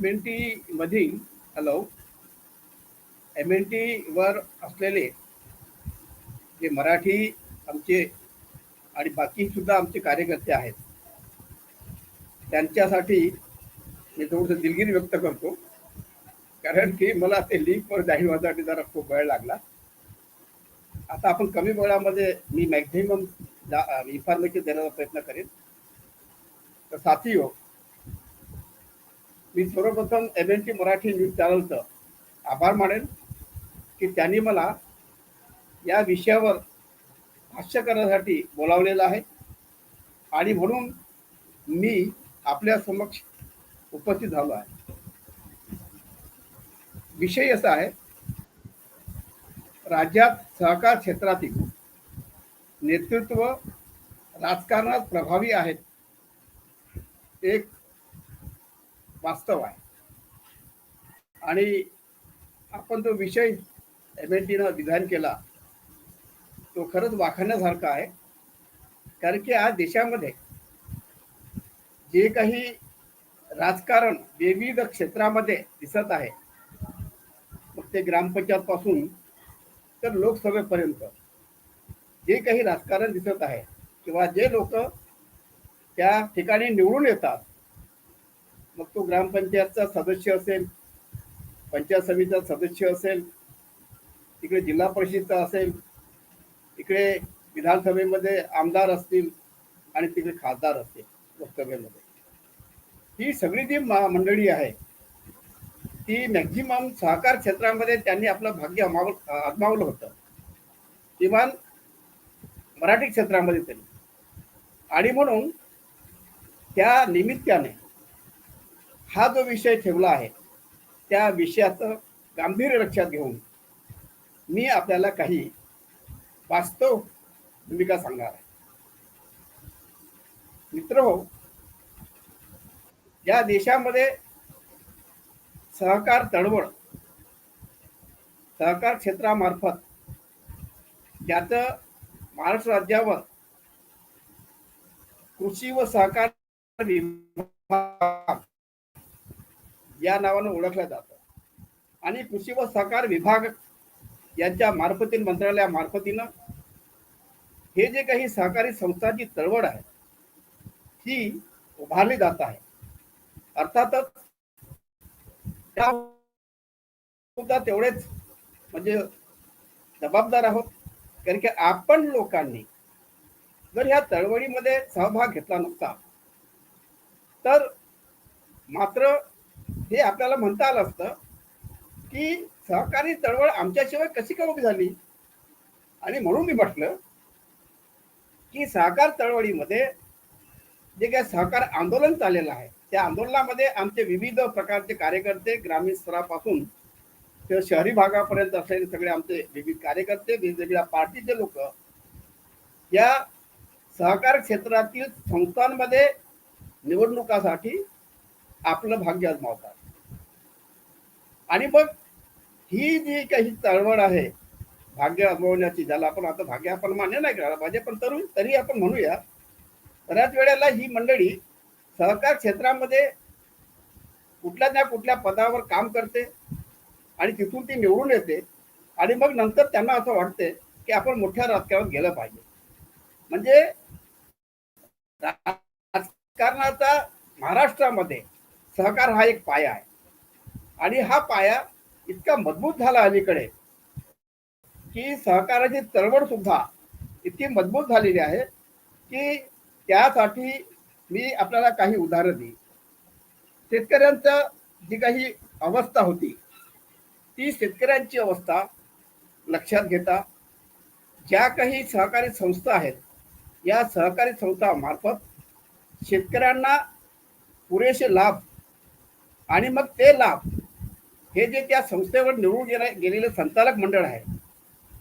M N T मधील hello M N T वर असलेले जे मराठी आमचे आणि बाकी सुद्धा आमचे कार्यकर्ते आहेत त्यांच्यासाठी मी थोडंसं दिलगिरी व्यक्त करतो. कारण की मला ते लिंकवर जाहीर व्हायसाठी जरा खूप वेळ लागला. आता आपण कमी वेळामध्ये मी मॅक्झिमम इन्फॉर्मेशन देण्याचा प्रयत्न करेन. तर साथी हो मी सर्वप्रथम M N T Marathi news चॅनलचं आभार मानेन की त्यांनी मला या विषयावर भाष्य करण्यासाठी बोलावलेलं आहे. आणि म्हणून मी आपल्या समक्ष उपस्थित झालो आहे. विषय असा आहे राज्यात सहकार क्षेत्रातील नेतृत्व राजकारणात प्रभावी आहेत. एक वास्तव आहे. आणि आपण जो विषय एम एन टीनं डिझाईन केला तो खरंच वाखाणण्यासारखा आहे. कारण की आज देशामध्ये जे काही राजकारण विविध क्षेत्रामध्ये दिसत आहे मग ते ग्रामपंचायत पासून तर लोकसभेपर्यंत जे काही राजकारण दिसत आहे किंवा जे लोक त्या ठिकाणी निवडून येतात मग तो ग्रामपंचायतचा सदस्य असेल पंचायत समितीचा सदस्य असेल तिकडे जिल्हा परिषदचा असेल इकडे विधानसभेमध्ये आमदार असतील आणि तिकडे खासदार असतील लोकसभेमध्ये ही सगळी जी मंडळी आहे ती मॅक्झिमम सहकार क्षेत्रामध्ये त्यांनी आपलं भाग्य अमाव अजमावलं होतं. किमान मराठी क्षेत्रामध्ये तरी. आणि म्हणून त्या निमित्ताने हा जो विषय ठेवला आहे त्या विषयाचं गांभीर्य लक्षात घेऊन मी आपल्याला काही वास्तव भूमिका सांगणार आहे. मित्र हो या देशामध्ये सहकार चळवळ सहकार क्षेत्रामार्फत ज्याचं महाराष्ट्र राज्यावर कृषी व सहकार विभाग या नावानं ओळखलं जातं. आणि कृषी व सहकार विभाग यांच्या मार्फतीन मंत्रालयामार्फतीनं हे जे काही सहकारी संस्थांची चळवळ आहे ही उभारली जात आहे. अर्थातच त्या सुद्धा तेवढेच म्हणजे जबाबदार आहोत. कारण की आपण लोकांनी जर ह्या चळवळीमध्ये सहभाग घेतला नसता तर मात्र हे आपल्याला म्हणता आलं असतं की सहकारी चळवळ आमच्याशिवाय कशी का उभी झाली? आणि म्हणून मी म्हटलं की सहकार चळवळीमध्ये जे काय सहकार आंदोलन चाललेलं आहे त्या आंदोलनामध्ये आमचे विविध प्रकारचे कार्यकर्ते ग्रामीण स्तरापासून ते शहरी भागापर्यंत असलेले सगळे आमचे विविध कार्यकर्ते वेगवेगळ्या पार्टीचे लोक या सहकार क्षेत्रातील संस्थांमध्ये निवडणुकासाठी आपलं भाग्य आजमावतात. आणि मग ही जी काही चळवळ आहे भाग्य अजमावण्याची ज्याला आपण आता भाग्य आपण मान्य नाही करायला पाहिजे पण तरुण तरी आपण म्हणूया बऱ्याच वेळेला ही मंडळी सहकार क्षेत्रामध्ये कुठल्या ना कुठल्या पदावर काम करते आणि तिथून ती निवडून येते आणि मग नंतर त्यांना असं वाटते की आपण मोठ्या राजकारणात गेलं पाहिजे. म्हणजे राजकारणाचा महाराष्ट्रामध्ये सहकार हा एक पाया आहे. आणि हा पाया इतका मजबूत झाला अलीकडे की सहकाराची चळवळ सुद्धा इतकी मजबूत झालेली आहे की त्यासाठी मी आपल्याला काही उदाहरण देईन. शेतकऱ्यांचं जी काही अवस्था होती ती शेतकऱ्यांची अवस्था लक्षात घेता ज्या काही सहकारी संस्था आहेत या सहकारी संस्थामार्फत शेतकऱ्यांना पुरेसे लाभ आणि मग ते लाभ हे जे त्या संस्थेवर निवडून गेले गेलेले संचालक मंडळ आहे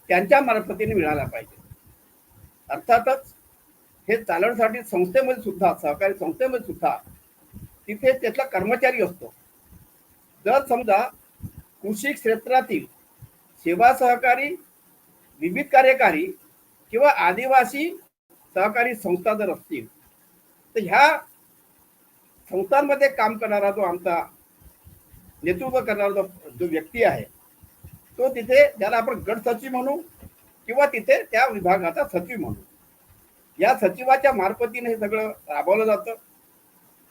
त्यांच्या मार्फतीने मिळाला पाहिजे. अर्थातच हे चालवण्यासाठी संस्थेमध्ये सुद्धा सहकारी संस्थेमध्ये सुद्धा तिथे त्यातला कर्मचारी असतो. जर समजा कृषी क्षेत्रातील सेवा सहकारी विविध कार्यकारी किंवा आदिवासी सहकारी संस्था जर असतील तर ह्या संस्थांमध्ये काम करणारा जो आमचा नेतृत्व करणारा जो जो व्यक्ती आहे तो तिथे ज्याला आपण गट सचिव म्हणू किंवा तिथे त्या विभागाचा सचिव म्हणू. या सचिवाच्या मार्फतीने हे सगळं राबवलं जातं.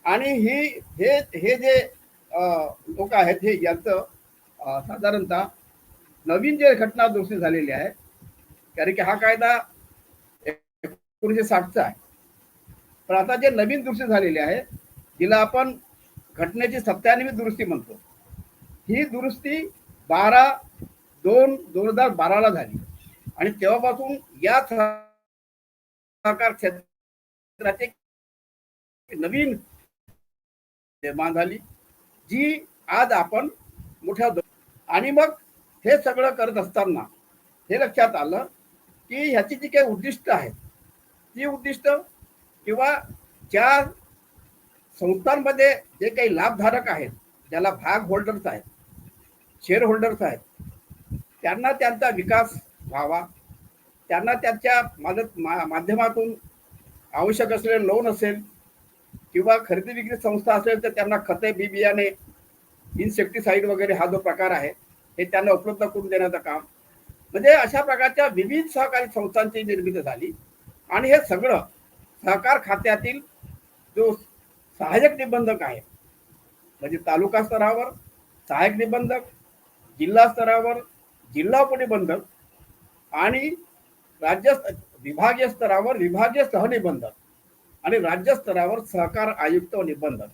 आणि ही हे हे जे लोक आहेत हे यांचं साधारणतः नवीन जे घटना दुरुस्ती झालेली आहे कारण की हा कायदा एकोणीसशे साठचा आहे. पण आता जे नवीन दुरुस्ती झालेली आहे तिला आपण घटनेची सत्यान्नवी दुरुस्ती म्हणतो. ही दुरुस्ती बारा दोन दोन हजार बाराला झाली. आणि तेव्हापासून या सहकार क्षेत्राचे नवीन निर्माण झाली जी आज आपण मोठ्या आणि मग हे सगळं करत असताना हे लक्षात आलं की ह्याची जी काही उद्दिष्ट आहेत ती उद्दिष्ट किंवा ज्या संस्थांमध्ये जे काही लाभधारक आहेत ज्याला भाग होल्डर्स आहेत शेअर होल्डर्स आहेत. त्यांना त्यांचा विकास व्हावा. त्यांना त्यांच्या मदत मा माध्यमातून आवश्यक असलेलं लोन असेल किंवा खरेदी विक्री संस्था असेल तर त्यांना खते बी बियाणे इन्सेक्टिसाईड वगैरे हा जो प्रकार आहे हे त्यांना उपलब्ध करून देण्याचं काम. म्हणजे अशा प्रकारच्या विविध सहकारी संस्थांची निर्मिती झाली. आणि हे सगळं सहकार खात्यातील जो सहाय्यक निबंधक आहे म्हणजे तालुका स्तरावर सहाय्यक निबंधक जिल्हा स्तरावर जिल्हा उपनिबंधक आणि राज्य विभागीय स्तरावर विभागीय सहनिबंधक आणि राज्य स्तरावर सहकार आयुक्त व निबंधक.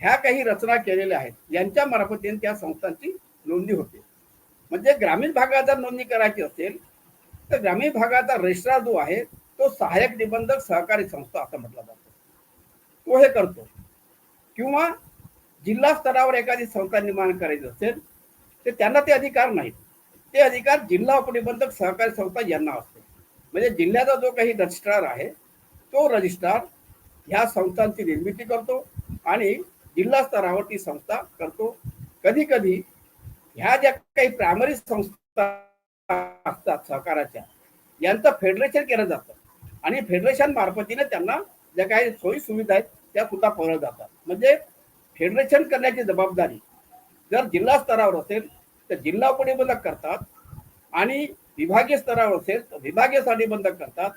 ह्या काही रचना केलेल्या आहेत. यांच्या मार्फतीने त्या संस्थांची नोंदणी होते. म्हणजे ग्रामीण भागात जर नोंदणी करायची असेल तर ग्रामीण भागाचा रजिस्ट्रार जो आहे तो सहाय्यक निबंधक सहकारी संस्था असं म्हटला जातो. तो हे करतो. किंवा जिल्हा स्तरावर एखादी संस्था निर्माण करायची असेल ते त्यांना ते अधिकार नाहीत. ते अधिकार जिल्हा उपनिबंधक सहकारी संस्था यांना असते. म्हणजे जिल्ह्याचा जो काही रजिस्ट्रार आहे तो रजिस्ट्रार ह्या संस्थांची निर्मिती करतो आणि जिल्हा स्तरावर ती संस्था करतो. कधी कधी ह्या ज्या काही प्रायमरी संस्था असतात सहकाराच्या यांचं फेडरेशन केलं जातं. आणि फेडरेशन मार्फतीने त्यांना ज्या काही सोयी सुविधा आहेत त्या सुद्धा पुरवल्या जातात. म्हणजे फेडरेशन करण्याची जबाबदारी जर जिल्हा स्तरावर असेल तर जिल्हा उपनिबंधक करतात आणि विभागीय स्तरावर असेल तर विभागीय बंधक करतात.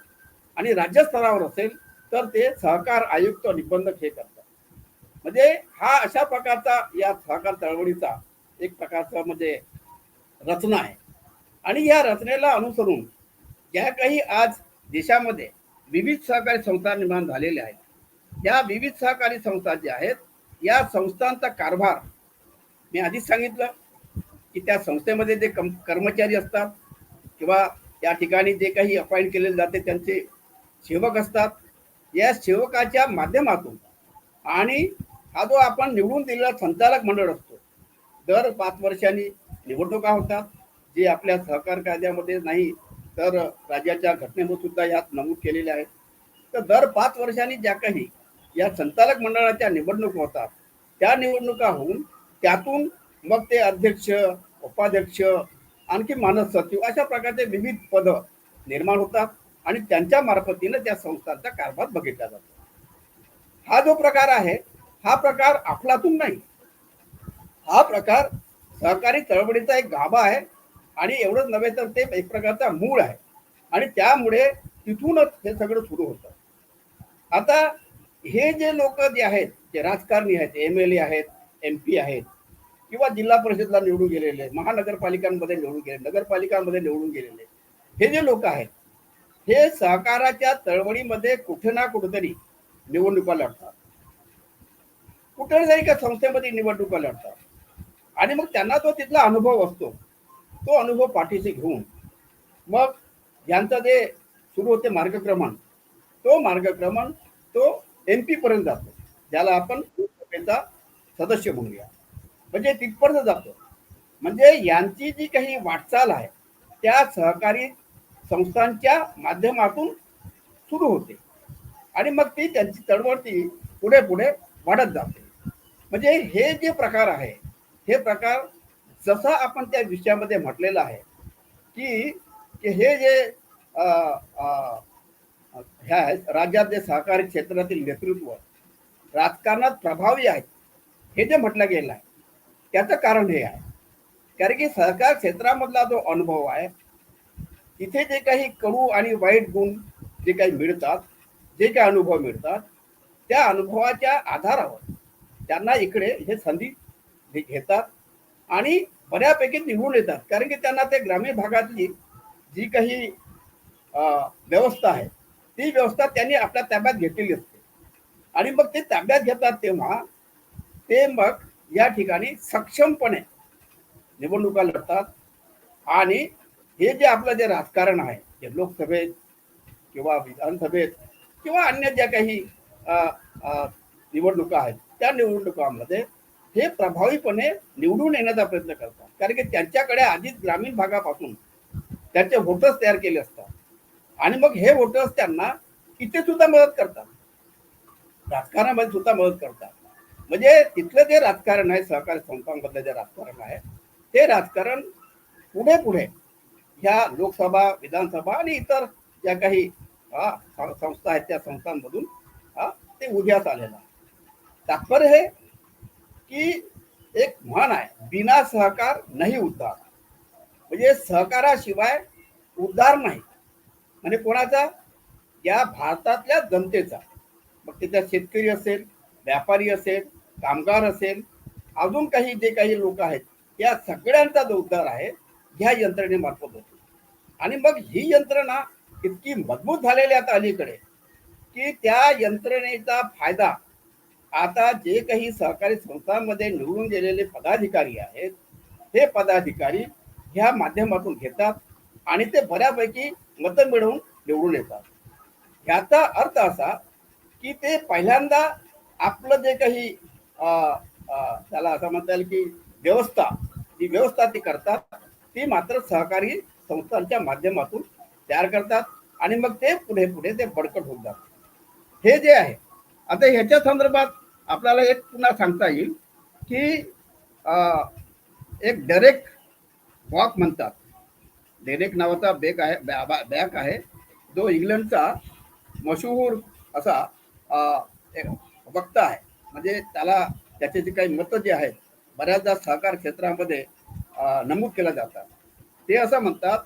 आणि राज्य स्तरावर असेल तर ते सहकार आयुक्त निबंधक हे करतात. म्हणजे हा अशा प्रकारचा या सहकार चळवळीचा एक प्रकारचा म्हणजे रचना आहे. आणि या रचनेला अनुसरून ज्या काही आज देशामध्ये विविध सहकारी संस्था निर्माण झालेल्या आहेत या विविध सहकारी संस्था ज्या आहेत या संस्थांचा कारभार मी आधीच सांगितलं की त्या संस्थेमध्ये जे कम कर्मचारी असतात किंवा या ठिकाणी जे काही अपॉइंट केलेले जाते त्यांचे सेवक असतात. या सेवकाच्या माध्यमातून आणि हा जो आपण निवडून दिलेला संचालक मंडळ असतो दर पाच वर्षांनी निवडणुका होतात. जे आपल्या सहकार कायद्यामध्ये नाही तर राज्याच्या घटनेमध्ये सुद्धा यात नमूद केलेले आहेत. तर दर पाच वर्षांनी ज्या काही या संचालक मंडळाच्या निवडणुका होतात त्या निवडणुका होऊन त्यातून मग ते अध्यक्ष उपाध्यक्ष आणखी मानस सचिव अशा प्रकारचे विविध पद निर्माण होतात आणि त्यांच्या मार्फतीनं त्या संस्थांचा कारभार बघितला जातो. हा जो प्रकार आहे हा प्रकार आपलातून नाही. हा प्रकार सहकारी चळवळीचा एक गाभा आहे आणि एवढंच नव्हे तर ते एक प्रकारचा मूळ आहे. आणि त्यामुळे तिथूनच हे सगळं सुरू होतं. आता हे जे लोक जे आहेत जे राजकारणी आहेत एम एल ए आहेत एम पी आहेत किंवा जिल्हा परिषदला निवडून गेलेले महानगरपालिकांमध्ये निवडून गेले नगरपालिकांमध्ये निवडून गेलेले हे जे लोक आहेत हे सहकाराच्या चळवळीमध्ये कुठे ना कुठेतरी निवडणुका लढतात. कुठे जरी का संस्थेमध्ये निवडणुका लढतात. आणि मग त्यांना तो तिथला अनुभव असतो तो अनुभव पाठीशी घेऊन मग यांचं जे सुरू होते मार्गक्रमण तो मार्गक्रमण तो एम पी पर्यंत जातो. ज्याला आपण सदस्य म्हणूया म्हणजे तिथपर्यंत जातो. म्हणजे यांची जी काही वाटचाल आहे त्या सहकारी संस्थांच्या माध्यमातून सुरू होते. आणि मग ती त्यांची चळवळ ती पुढे पुढे वाढत जाते. म्हणजे हे जे प्रकार आहे हे प्रकार जसा आपण त्या विषयामध्ये म्हटलेलं आहे की की हे जे ह्या राज्यात जे सहकारी क्षेत्रातील नेतृत्व राजकारणात प्रभावी आहेत. हे जे म्हटलं गेलं आहे त्याचं कारण हे आहे. कारण की सहकार क्षेत्रामधला जो अनुभव आहे तिथे जे काही कडू आणि वाईट गुण जे काही मिळतात जे काही अनुभव मिळतात त्या अनुभवाच्या आधारावर त्यांना इकडे हे संधी घेतात आणि बऱ्यापैकी निघून येतात. कारण की त्यांना ते ग्रामीण भागातली जी काही व्यवस्था आहे ती व्यवस्था त्यांनी आपल्या ताब्यात घेतलेली असते. आणि मग ते ताब्यात घेतात तेव्हा ते मग या ठिकाणी सक्षमपणे निवडणुका लढतात. आणि हे जे आपलं जे राजकारण आहे जे लोकसभेत किंवा विधानसभेत किंवा अन्य ज्या काही निवडणुका आहेत त्या निवडणुकांमध्ये हे प्रभावीपणे निवडून येण्याचा प्रयत्न करतात. कारण की त्यांच्याकडे आधीच ग्रामीण भागापासून त्यांचे वोटर्स तयार केले असतात. आणि मग हे वोटर्स त्यांना इथे सुद्धा मदत करतात. राजकारणामध्ये सुद्धा मदत करतात. म्हणजे तिथलं जे राजकारण आहे सहकारी संस्थांमधलं जे राजकारण आहे ते राजकारण पुढे पुढे ह्या लोकसभा विधानसभा आणि इतर ज्या काही संस्था आहेत त्या संस्थांमधून ते उद्यास आलेलं आहे. तात्पर्य हे की एक म्हण आहे बिना सहकार नाही उद्धार. म्हणजे सहकाराशिवाय उद्धार नाही. म्हणजे कोणाचा? या भारतातल्या जनतेचा. मग त्याच्यात शेतकरी असेल व्यापारी असेल कामगार असेल अजून काही जे काही लोक आहेत या सगळ्यांचा जो उद्धार आहे ह्या यंत्रणेमार्फत होतो. आणि मग ही यंत्रणा इतकी मजबूत झालेली आता अलीकडे की त्या यंत्रणेचा फायदा आता जे काही सहकारी संस्थांमध्ये निवडून गेलेले पदाधिकारी आहेत हे पदाधिकारी ह्या माध्यमातून घेतात आणि ते बऱ्यापैकी मतं मिळवून निवडून येतात. ह्याचा अर्थ असा की ते पहिल्यांदा आपलं जे काही त्याला असं म्हणता येईल की व्यवस्था जी व्यवस्था ती करतात ती मात्र सहकारी संस्थांच्या माध्यमातून तयार करतात आणि मग ते पुढे पुढे ते बडकट होत जातात. हे जे आहे आता ह्याच्या संदर्भात आपल्याला एक पुन्हा सांगता येईल की एक डेरेक वॉक म्हणतात. डेरेक नावाचा बेक आहे बॅ- बॅक आहे. जो इंग्लंडचा मशहूर असा एक वक्ता आहे. म्हणजे त्याला त्याचे जे काही मतं जे आहेत बऱ्याचदा सहकार क्षेत्रामध्ये नमूद केल्या जातात. ते असं म्हणतात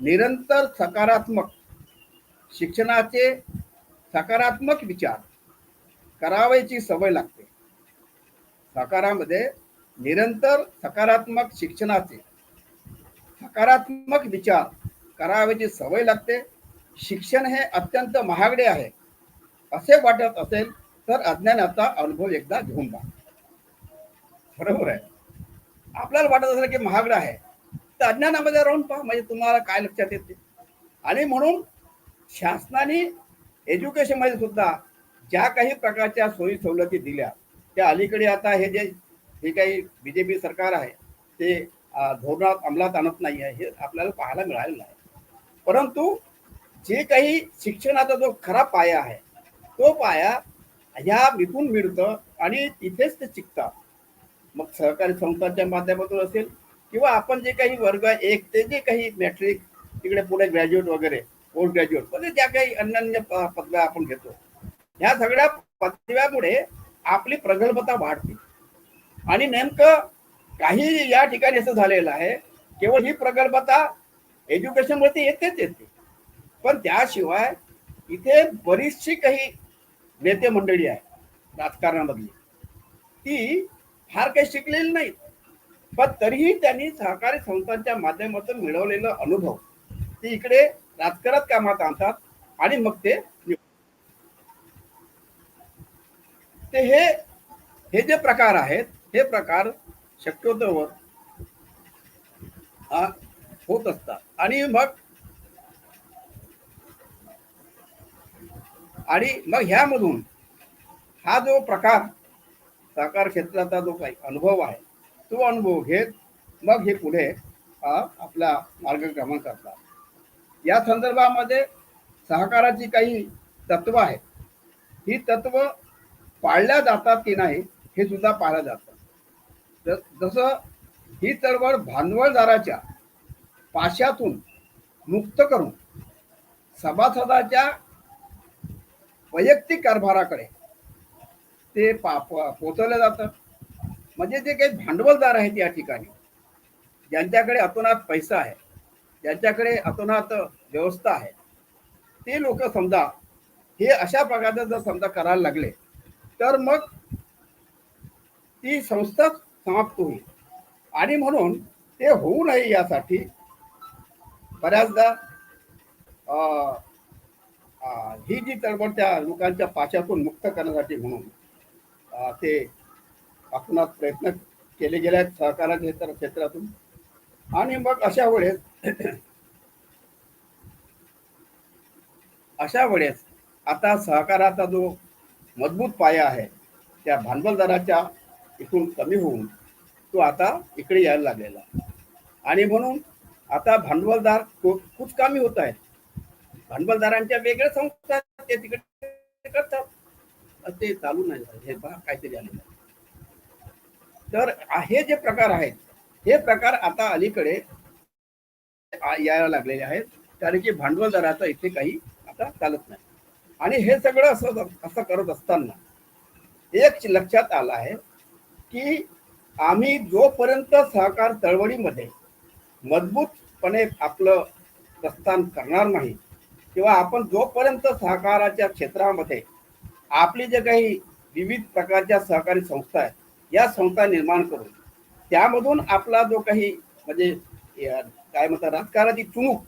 निरंतर सकारात्मक शिक्षणाचे सकारात्मक विचार करावयाची सवय लागते. सकारामध्ये निरंतर सकारात्मक शिक्षणाचे सकारात्मक विचार करावयाची सवय लागते. शिक्षण हे अत्यंत महागडे आहे. असे वाटत असेल तर अज्ञानाचा अनुभव एकदा घेऊन पहा बरोबर आहे? आपल्याला वाटत असेल की महागडं आहे. तर अज्ञानामध्ये राहून पहा म्हणजे तुम्हाला काय लक्षात येते? आणि म्हणून शासनाने एज्युकेशनमध्ये सुद्धा ज्या काही प्रकारच्या सोयी सवलती दिल्या त्या अलीकडे आता हे जे हे काही बी जे पी सरकार आहे ते धोरणात अंमलात आणत नाही आहे हे आपल्याला पाहायला मिळालेलं आहे परंतु जे काही शिक्षणाचा जो खरा पाया आहे तो पाया ह्या विकून मिळतं आणि तिथेच ते शिकतात मग सहकारी संस्थांच्या माध्यमातून असेल किंवा आपण जे काही वर्ग एक ते जे काही मॅट्रिक तिकडे पुढे ग्रॅज्युएट वगैरे पोस्ट ग्रॅज्युएट म्हणजे ज्या काही अन्यान्य प- पदव्या आपण घेतो ह्या सगळ्या पदव्यामुळे आपली प्रगल्भता वाढते. आणि नेमकं काही या ठिकाणी असं झालेलं आहे केवळ ही प्रगल्भता एज्युकेशनमध्ये येतेच येते. पण त्याशिवाय इथे बरीचशी काही नेते मंडळी आहे राजकारणामधली. ती फार काही शिकलेली नाही पण तरीही त्यांनी सहकारी संस्थांच्या माध्यमातून मिळवलेला अनुभव ते इकडे राजकारणात कामात आणतात आणि मग ते ते हे हे जे प्रकार आहेत हे प्रकार शक्यतोवर होत असतात. आणि मग आणि मग ह्यामधून हा जो प्रकार सहकार क्षेत्राचा जो काही अनुभव आहे तो अनुभव घेत मग हे पुढे आपला मार्गक्रमण करतात या संदर्भामध्ये सहकाराची काही तत्व आहेत. ही तत्व पाळल्या जातात की नाही हे सुद्धा पाहिलं जातं. ज- जसं ही चळवळ भांडवलदाराच्या पाशातून मुक्त करून सभासदाच्या वैयक्तिक कारभाराकडे. ते पा प- पोचवलं जातं. म्हणजे जे काही भांडवलदार आहेत या ठिकाणी ज्यांच्याकडे अतोनात पैसा आहे ज्यांच्याकडे अतोनात व्यवस्था आहे ते लोक समजा हे अशा प्रकारचं जर समजा करायला लागले तर मग ती संस्था समाप्त होईल. आणि म्हणून ते होऊ नये यासाठी बऱ्याचदा ही जी चळवळ त्या लोकांच्या पाशातून मुक्त करण्यासाठी म्हणून ते आपणात प्रयत्न केले गेले आहेत सहकाराच्या क्षेत्रातून. आणि मग अशा वेळेस अशा वेळेस आता सहकाराचा जो मजबूत पाया आहे त्या भांडवलदाराच्या इथून कमी होऊन तो आता इकडे यायला लागलेला आणि म्हणून आता भांडवलदार कुछ कुचकामी होत आहेत. भांडवलदारांच्या वेगळ्या संस्था ते तिकडे करतात ते चालू नाही झालं. हे पहा काहीतरी आलेलं आहे. तर हे जे प्रकार आहेत हे प्रकार आता अलीकडे यायला लागलेले आहेत कारण की भांडवलदाराचं इथे काही आता चालत नाही आणि हे सगळं असं असं करत असताना एक लक्षात आलं आहे की आम्ही जोपर्यंत सहकार चळवळीमध्ये मजबूतपणे आपलं प्रस्थान करणार नाही किंवा आपण जोपर्यंत सहकाराच्या क्षेत्रामध्ये आपली जे काही विविध प्रकारच्या सहकारी संस्था आहेत या संस्था निर्माण करून त्यामधून आपला जो काही म्हणजे काय म्हणतात राजकारणाची चुणूक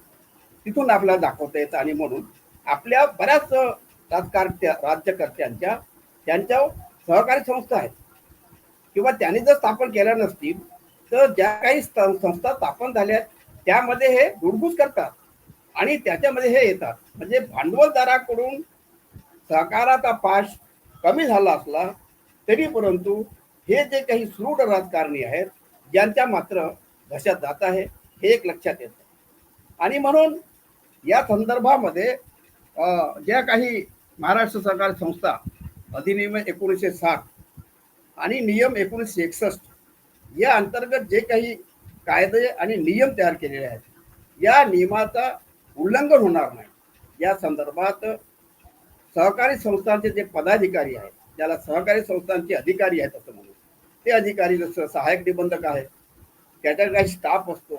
तिथून आपल्याला दाखवता येतं आणि म्हणून आपल्या बऱ्याच राजकारत्या राज्यकर्त्यांच्या त्यांच्या सहकारी संस्था आहेत. किंवा त्यांनी जर स्थापन केल्या नसतील तर ज्या काही संस्था स्थापन झाल्या आहेत त्यामध्ये हे गुडगुज करतात. आणि त्याच्यामध्ये हे येतात. म्हणजे भांडवलदाराकडून सहकाराचा पाश कमी झाला असला तरी परंतु हे जे काही सूड राजकारणी आहेत ज्यांच्या मात्र घशात जात आहे हे एक लक्षात येतं. आणि म्हणून या संदर्भामध्ये ज्या काही महाराष्ट्र सहकार संस्था अधिनियम एकोणीसशे साठ आणि नियम एकोणीसशे एकसष्ट या अंतर्गत जे काही कायदे आणि नियम तयार केलेले आहेत या नियमाचा उल्लंघन होणार नाही. या संदर्भात सहकारी संस्थांचे जे पदाधिकारी आहेत ज्याला सहकारी संस्थांचे अधिकारी आहेत असं म्हणून ते अधिकारी जसं सहाय्यक निबंधक आहेत त्याच्या काही स्टाफ असतो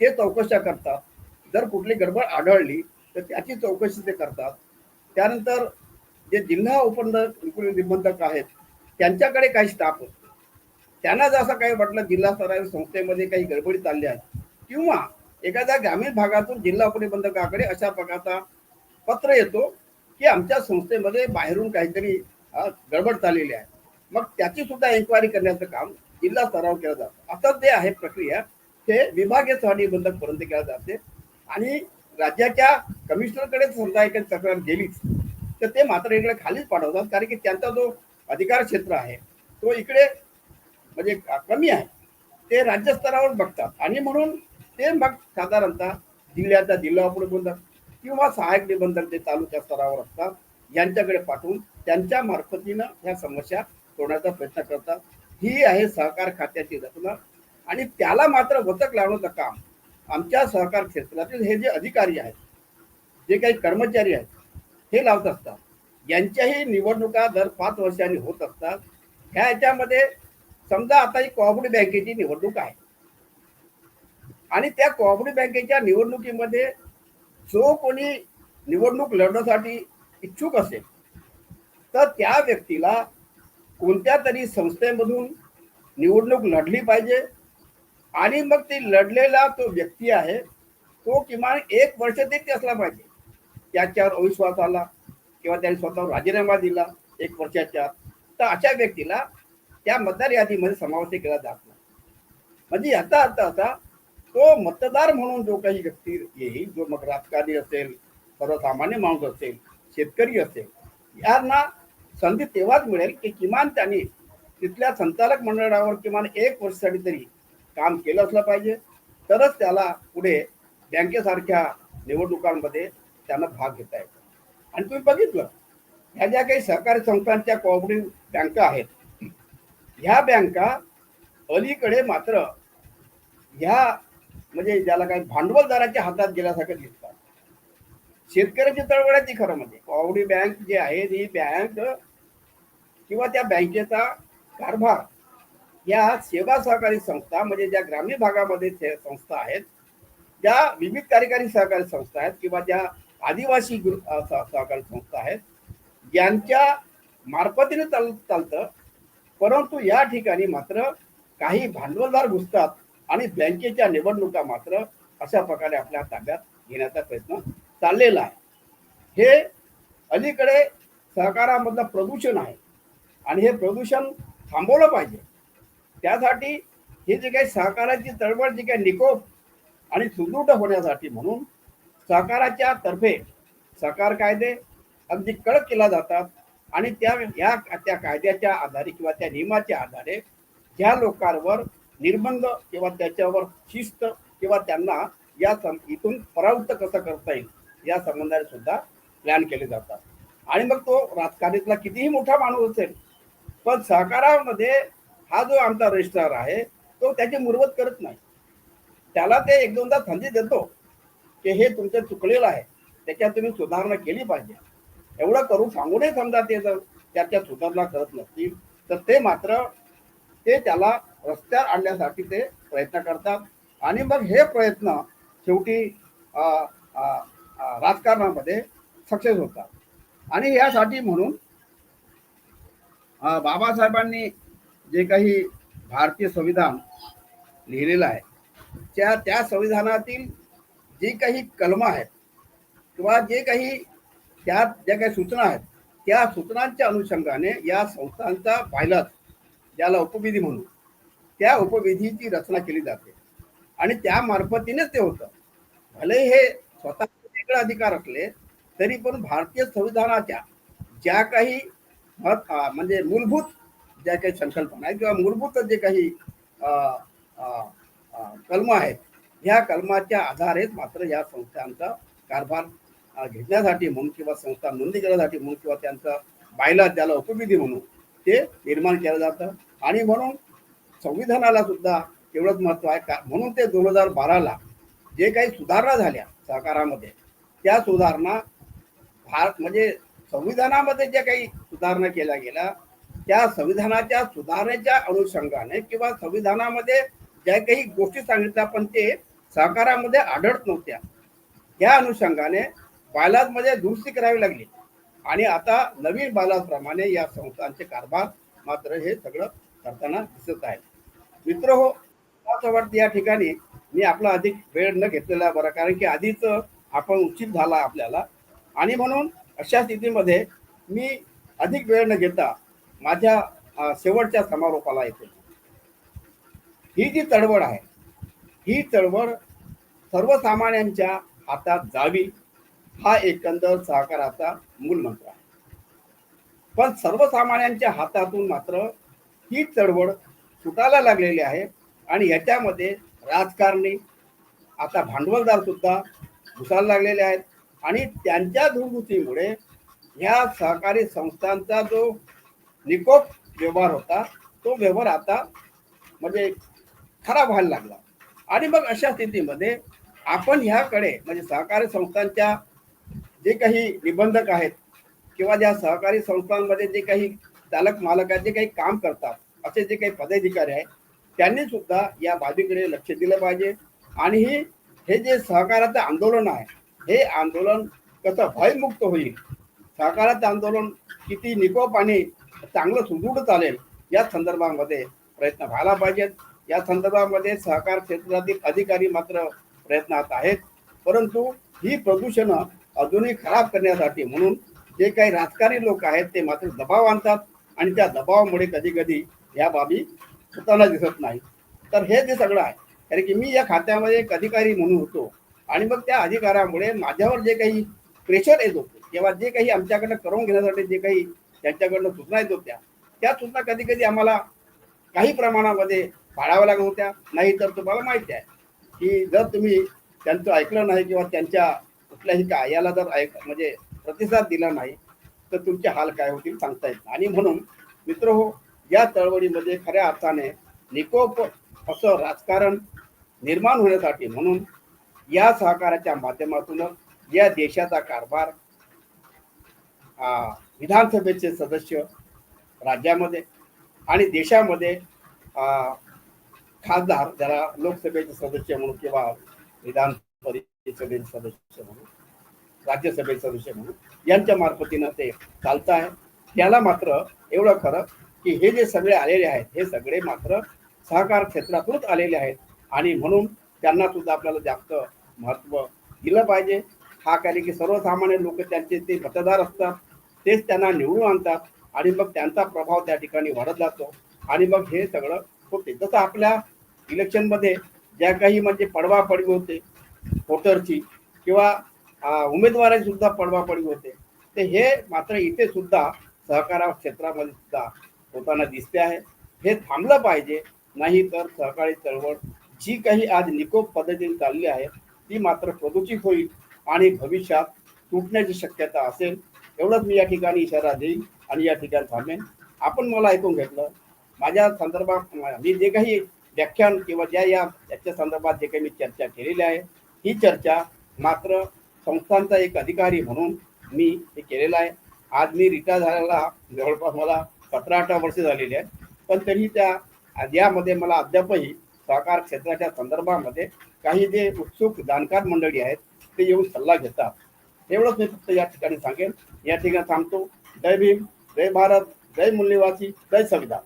ते चौकशा करतात. जर कुठली गडबड आढळली तर त्याची चौकशी ते करतात. त्यानंतर जे जिल्हा उपन निबंधक आहेत त्यांच्याकडे काही स्टाफ असतो. त्यांना जर असं काही वाटलं जिल्हा स्तरावर संस्थेमध्ये काही गडबडी चालल्या आहेत किंवा एखाद्या ग्रामीण भागातून जिल्हा परिबंधकाकडे अशा प्रकारचा पत्र येतो की आमच्या संस्थेमध्ये बाहेरून काहीतरी गडबड चाललेली आहे. मग त्याची सुद्धा एन्क्वायरी करण्याचं काम जिल्हा स्तरावर केलं जातं. आता जे आहे प्रक्रिया ते विभागीय सहनिबंधक पर्यंत केलं जाते. आणि राज्याच्या कमिशनरकडे समजा एखादी तक्रार गेलीच तर ते मात्र इकडे खालीच पाठवतात. कारण की त्यांचा जो अधिकार क्षेत्र आहे तो इकडे म्हणजे कमी आहे. ते राज्यस्तरावर बघतात. आणि म्हणून ते मग साधारणतः जिल्ह्याचा जिल्हा उपनिबंधक किंवा सहाय्यक निबंधक जे तालुक्या स्तरावर असतात यांच्याकडे पाठवून त्यांच्या मार्फतीनं ह्या समस्या सोडण्याचा प्रयत्न करतात. ही आहे सहकार खात्याची रचना. आणि त्याला मात्र वचक लावण्याचं काम आमच्या सहकार क्षेत्रातील हे जे अधिकारी आहेत जे काही कर्मचारी आहेत हे लावत असतात. यांच्याही निवडणुका दर पाच वर्षांनी होत असतात. ह्या याच्यामध्ये समजा आता ही कॉपरेटिव्ह बँकेची निवडणूक आहे. आणि त्या कोऑपरेटिव्ह बँकेच्या निवडणुकीमध्ये जो कोणी निवडणूक लढण्यासाठी इच्छुक असेल तर त्या व्यक्तीला कोणत्या तरी संस्थेमधून निवडणूक लढली पाहिजे आणि मग ती लढलेला तो व्यक्ती आहे तो किमान एक वर्ष तरी असला पाहिजे. त्याच्यावर अविश्वास आला किंवा त्याने स्वतःवर राजीनामा दिला एक वर्षाच्या तर अशा व्यक्तीला त्या मतदार यादीमध्ये समावेश केला जात नाही. म्हणजे याचा अर्थ असा तो मतदार म्हणून जो काही व्यक्ती येईल जो मग राजकारणी असेल सर्वसामान्य माणूस असेल शेतकरी असेल यांना संधी तेव्हाच मिळेल की किमान त्यांनी तिथल्या संचालक मंडळावर किमान एक वर्षासाठी तरी काम केलं असलं पाहिजे. तरच त्याला पुढे बँकेसारख्या निवडणुकांमध्ये त्यांना भाग घेता येतो आणि तुम्ही बघितलं ह्या ज्या काही सहकारी संस्थांच्या कॉपरेटिव्ह बँका आहेत ह्या बँका अलीकडे मात्र ह्या म्हणजे ज्याला काही भांडवलदाराच्या हातात गेल्यासारखं दिसतात शेतकऱ्याची चळवळ आहे ती खरं म्हणजे. कॉवडी बँक जी आहे ही बँक किंवा त्या बँकेचा कारभार या सेवा सहकारी संस्था म्हणजे ज्या ग्रामीण भागामध्ये संस्था आहेत ज्या विविध कार्यकारी सहकारी संस्था आहेत किंवा ज्या आदिवासी सहकारी संस्था आहेत यांच्या मार्फतीने चाल चालतं. परंतु या ठिकाणी मात्र काही भांडवलदार घुसतात. आणि बँकेच्या निवडणुका मात्र अशा प्रकारे आपल्या ताब्यात घेण्याचा प्रयत्न चाललेला आहे. हे अलीकडे सहकारामधलं प्रदूषण आहे आणि हे प्रदूषण थांबवलं पाहिजे. त्यासाठी हे जी काही सहकाराची चळवळ जी काही निकोप आणि सुदृढ होण्यासाठी म्हणून सहकाराच्या तर्फे सहकार कायदे अगदी कडक केला जातात आणि त्या या त्या कायद्याच्या आधारे किंवा त्या नियमाच्या आधारे ज्या लोकांवर निर्बंध किंवा त्याच्यावर शिस्त किंवा त्यांना या सं- इथून परावृत्त कसं करता येईल या संबंधाने सुद्धा प्लॅन केले जातात. आणि मग तो राजकारणीतला कितीही मोठा माणूस असेल पण सहकारामध्ये हा जो आमचा रजिस्ट्रार आहे तो त्याची मुरवत करत नाही. त्याला ते एक दोनदा संधी देतो की हे तुमचं चुकलेलं आहे त्याच्यात तुम्ही सुधारणा केली पाहिजे. एवढं करून सांगूनही समजा ते जर त्याच्या सुधारणा करत नसतील तर ते मात्र ते त्याला रस्त्यावर आणण्यासाठी ते प्रयत्न करतात. आणि मग हे प्रयत्न शेवटी राजकारणामध्ये सक्सेस होतात. आणि यासाठी म्हणून बाबासाहेबांनी जे काही भारतीय संविधान लिहिलेलं आहे त्या त्या संविधानातील जी काही कलमं आहेत किंवा जे काही त्यात ज्या काही सूचना आहेत त्या सूचनांच्या अनुषंगाने या संस्थांचा पायलट ज्याला उपविधी म्हणून त्या उपविधीची रचना केली जाते. आणि त्या मार्फतीनेच ते होतं. भले हे स्वतः वेगळे अधिकार असले तरी पण भारतीय संविधानाच्या ज्या काही म्हणजे मूलभूत ज्या काही संकल्पना आहेत किंवा मूलभूत जे काही कलम आहेत ह्या कलमाच्या आधारेच मात्र या संस्थांचा कारभार घेण्यासाठी म्हणून किंवा संस्था नोंदणी करण्यासाठी म्हणून किंवा त्यांचा बायला त्याला उपविधी म्हणून ते निर्माण केलं जातं. आणि म्हणून संविधानाला सुद्धा तेवढंच महत्त्व आहे. का म्हणून ते दोन हजार बाराला जे काही सुधारणा झाल्या सहकारामध्ये त्या सुधारणा भारत म्हणजे संविधानामध्ये ज्या काही सुधारणा केल्या गेल्या त्या संविधानाच्या सुधारणेच्या अनुषंगाने किंवा संविधानामध्ये ज्या काही गोष्टी सांगितल्या पण ते सहकारामध्ये आढळत नव्हत्या. या अनुषंगाने बायलाजमध्ये दुरुस्ती करावी लागली. आणि आता नवीन बालाजप्रमाणे या संस्थांचे कारभार मात्र हे सगळं करताना दिसत आहे मित्र हो असं वाटतं या ठिकाणी मी आपला अधिक वेळ न घेतलेला बरा कारण की आधीच आपण उचित झाला आपल्याला. आणि म्हणून अशा स्थितीमध्ये मी अधिक वेळ न घेता माझ्या शेवटच्या समारोपाला येतो. ही जी चळवळ आहे ही चळवळ सर्वसामान्यांच्या हातात जावी हा एकंदर सहकाराचा मूल मंत्र आहे. पण सर्वसामान्यांच्या हातातून मात्र ही चळवळ सुटायला लागलेले आहे आणि याच्यामध्ये राजकारणी आता भांडवलदार सुद्धा घुसायला लागलेले आहेत. आणि त्यांच्या दुर्गुतीमुळे ह्या सहकारी संस्थांचा जो निकोप व्यवहार होता तो व्यवहार आता म्हणजे खराब व्हायला लागला. आणि मग अशा स्थितीमध्ये आपण ह्याकडे म्हणजे सहकारी संस्थांच्या जे काही निबंधक आहेत किंवा ज्या सहकारी संस्थांमध्ये जे काही चालक मालक आहेत जे काही काम करतात असे जे काही पदाधिकारी आहेत त्यांनी सुद्धा या बाबीकडे लक्ष दिलं पाहिजे. आणि ही हे जे सहकाराचं आंदोलन आहे हे आंदोलन कसं भयमुक्त होईल? सहकाराचं आंदोलन किती निकोप आणि चांगलं सुदृढ चालेल या संदर्भामध्ये प्रयत्न व्हायला पाहिजेत. या संदर्भामध्ये सहकार क्षेत्रातील अधिकारी मात्र प्रयत्नात आहेत. परंतु ही प्रदूषणं अजूनही खराब करण्यासाठी म्हणून जे काही राजकारणी लोक आहेत ते मात्र दबाव आणतात. आणि त्या दबावामुळे कधी कधी या बाबी होताना दिसत नाही. तर हे जे सगळं आहे कारण की मी या खात्यामध्ये एक अधिकारी म्हणून होतो आणि मग त्या अधिकारामुळे माझ्यावर जे काही प्रेशर येत होते किंवा जे काही आमच्याकडनं करून घेण्यासाठी जे काही त्यांच्याकडनं सूचना येत होत्या त्या सूचना कधी कधी आम्हाला काही प्रमाणामध्ये पाळाव्या लागत होत्या. नाही तर तुम्हाला माहिती आहे की जर तुम्ही त्यांचं ऐकलं नाही किंवा त्यांच्या कुठल्याही कार्याला जर ऐक म्हणजे प्रतिसाद दिला नाही तर तुमचे हाल काय होतील सांगता येत आणि म्हणून मित्र हो या चळवळीमध्ये खऱ्या अर्थाने निकोप असं राजकारण निर्माण होण्यासाठी म्हणून या सहकाराच्या माध्यमातून या देशाचा कारभार विधानसभेचे सदस्य राज्यामध्ये आणि देशामध्ये खासदार ज्याला लोकसभेचे सदस्य म्हणून किंवा विधान परिषदेचे सदस्य म्हणून राज्यसभेचे सदस्य म्हणून यांच्या मार्फतीनं ते चालत आहे. त्याला मात्र एवढं खरं की हे जे सगळे आलेले आहेत हे सगळे मात्र सहकार क्षेत्रातूनच आलेले आहेत. आणि म्हणून त्यांना सुद्धा आपल्याला जास्त महत्त्व दिलं पाहिजे. हा कारण की सर्वसामान्य लोक त्यांचे ते मतदार असतात तेच त्यांना निवडून आणतात आणि मग त्यांचा प्रभाव त्या ठिकाणी वाढत जातो. आणि मग हे सगळं होते. जसं आपल्या इलेक्शनमध्ये ज्या काही म्हणजे पडवापडवी होते वोटरची किंवा उमेदवाराची सुद्धा पडवापडवी होते. ते हे मात्र इथे सुद्धा सहकार क्षेत्रामध्ये सुद्धा होताना दिसते आहे. हे थांबलं पाहिजे. नाही तर सहकारी चळवळ जी काही आज निकोप पद्धतीने चालली आहे ती मात्र प्रदूषित होईल आणि भविष्यात तुटण्याची शक्यता असेल. एवढंच मी या ठिकाणी इशारा देईन आणि या ठिकाणी थांबेन. आपण मला ऐकून घेतलं. माझ्या संदर्भात मी जे काही व्याख्यान किंवा ज्या या याच्या संदर्भात जे काही मी चर्चा केलेली आहे ही चर्चा मात्र संस्थांचा एक अधिकारी म्हणून मी हे केलेलं आहे. आज मी रिटायर झालेला जवळपास मला सतरा अठरा वर्ष झालेली आहे पण तरी त्या यामध्ये मला अद्यापही सहकार क्षेत्राच्या संदर्भामध्ये काही जे उत्सुक जाणकार मंडळी आहेत ते येऊन सल्ला घेतात. एवढंच मी फक्त या ठिकाणी सांगेन. या ठिकाणी थांबतो. जय भीम जय भारत जय मूल्यवासी जय संविधान.